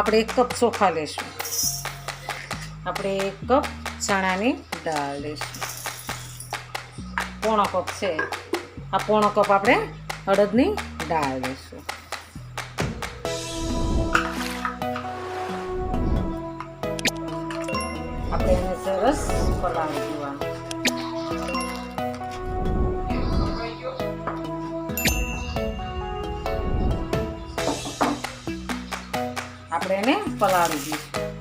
આપણે એક કપ ચોખા લેશું. આપણે એક કપ ચણાની દાળ લેશું. પોણો કપ છે. આ પોણો કપ આપણે અડદની દાળ લેશું. આપણે એને સરસ પલાળી દેવાનું. આપણે એને પલાળી દઈશું.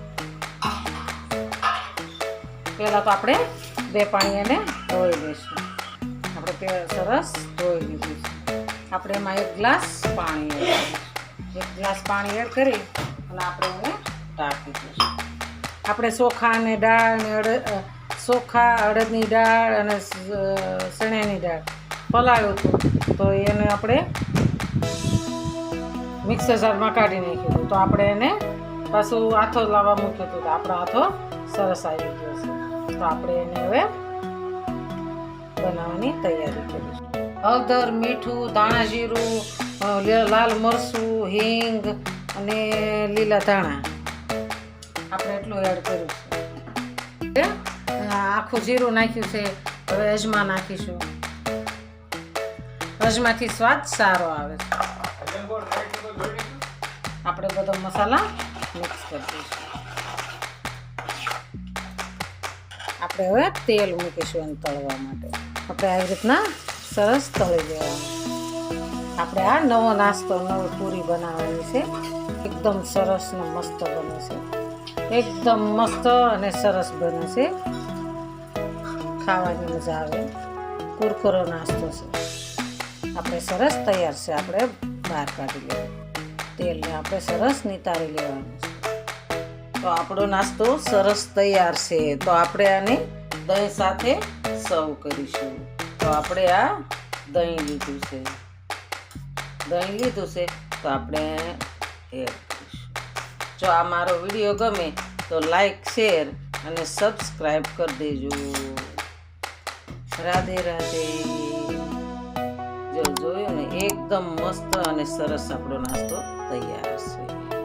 પહેલાં તો આપણે બે પાણી એને ધોઈ લઈશું. આપણે સરસ ધોઈ લીધું છે. આપણે એમાં એક ગ્લાસ પાણી એડ એક ગ્લાસ પાણી એડ કરી અને આપણે એને ઢાંકી દઈશું. આપણે ચોખા અને દાળ ને અડદ ચોખા અડદની દાળ અને સ- દાળ પલાળ્યું હતું. તો એને આપણે મિક્સર જારમાં કાઢી નાખ્યું હતું. તો આપણે એને પાછું હાથો લાવવા મૂક્યું હતું તો આપણો હાથો સરસ આવી ગયો છે. તો આપણે એને હવે બનાવવાની તૈયારી કરીશું. હળદર, મીઠું, ધાણા જીરું લાલ મરચું, હિંગ અને લીલા ધાણા. આપણે એટલું એડ કર્યું છે. આખું જીરું નાખ્યું છે. હવે અજમા નાખીશું. અજમાથી સ્વાદ સારો આવે છે. આપણે બધો મસાલા મિક્સ કરી દઈશું. આપણે હવે તેલ મૂકીશું એને તળવા માટે. આપણે આવી રીતના સરસ તળી દેવાનું આપણે આ નવો નાસ્તો, નવી પૂરી બનાવવાની છે. એકદમ સરસ ને મસ્ત બને છે. એકદમ મસ્ત અને સરસ બને છે. ખાવાની મજા આવે. કુરકુરો નાસ્તો છે. આપણે સરસ તૈયાર છે. આપણે બહાર કાઢી લેવાનું. તેલને આપણે સરસ નિતારી લેવાનું છે. તો આપણો નાસ્તો સરસ તૈયાર છે. તો આપણે આને દહીં સાથે સર્વ કરીશું. તો આપણે આ દહીં લીધું છે. દહીં લીધું છે તો આપણે કરીશું જો આ મારો વીડિયો ગમે તો લાઈક, શેર અને સબસ્ક્રાઈબ કરી દેજો. રાધે રાધે. જોયું ને એકદમ મસ્ત અને સરસ આપણો નાસ્તો તૈયાર છે.